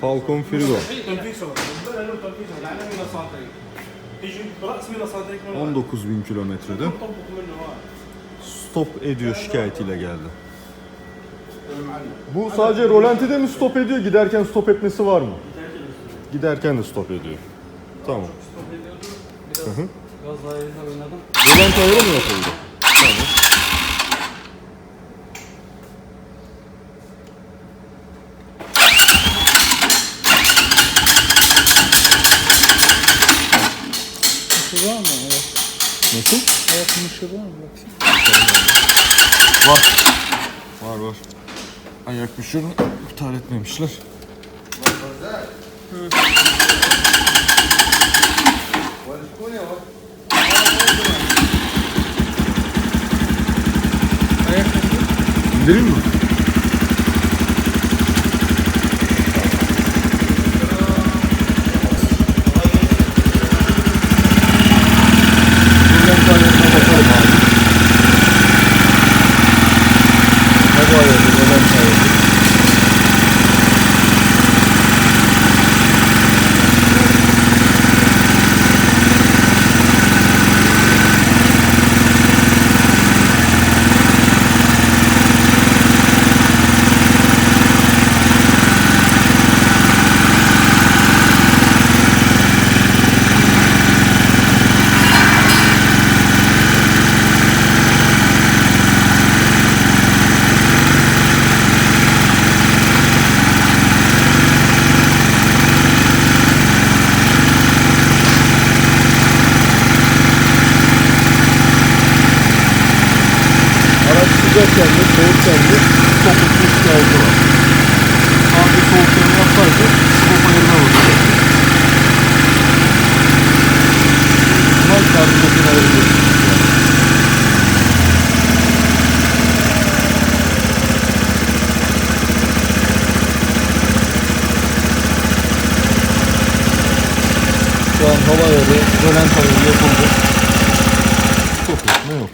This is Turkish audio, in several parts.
Falcon Frigo. 19 bin kilometrede stop ediyor şikayetiyle geldi. Bu sadece rolantide mi stop ediyor? Giderken stop etmesi var mı? Giderken de stop ediyor. Tamam. Hı hı. Gaz ayarını oynadım. Rolanti ayarı mı yapıldı? Tamam. Mışır var mı? Evet. Nasıl? Evet mışır var mı? Bakayım. Var. Var var. Ayak müşürünü iptal etmemişler. Ayak İndireyim mi? Buradan kaynakına bakalım abi. Hava ayarı, rolant ayarı. Araç sıcakken de soğukken de topuklu şikayeti var. Sadece soğukken yapsaydı stop ayarına bakacak. Bunlar karbüratör ayarı diyorsunuz yani. Şu an hava ayarı, rölant ayarı yapıldı. Etme yok.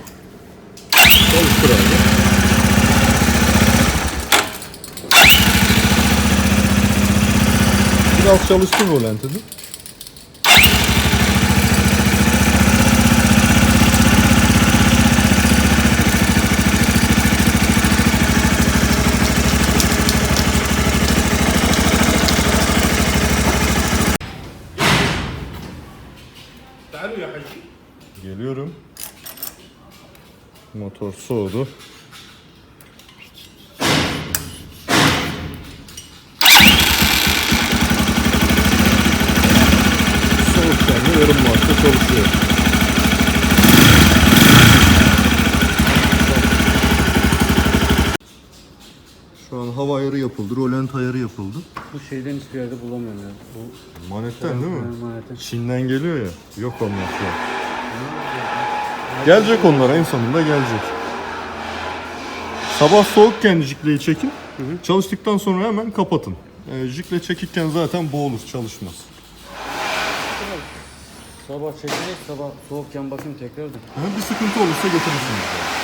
Çalıştır biraz çalıştır rolantini. Geliyorum. Motor soğudu. Hava ayarı yapıldı, rolant ayarı yapıldı. Bu şeyden hiçbir yerde bulamıyorum ya. Bu Manetten değil mi? Emanetten. Çin'den geliyor ya. Yok onlar şu an. Gelecek onlar en sonunda gelecek. Sabah soğukken jikleyi çekin. Çalıştıktan sonra hemen kapatın. Ee, jikle çekirken zaten boğulur çalışmaz. Sabah çekecek, sabah soğukken bakayım tekrardan. Ha, bir sıkıntı olursa getirirsiniz.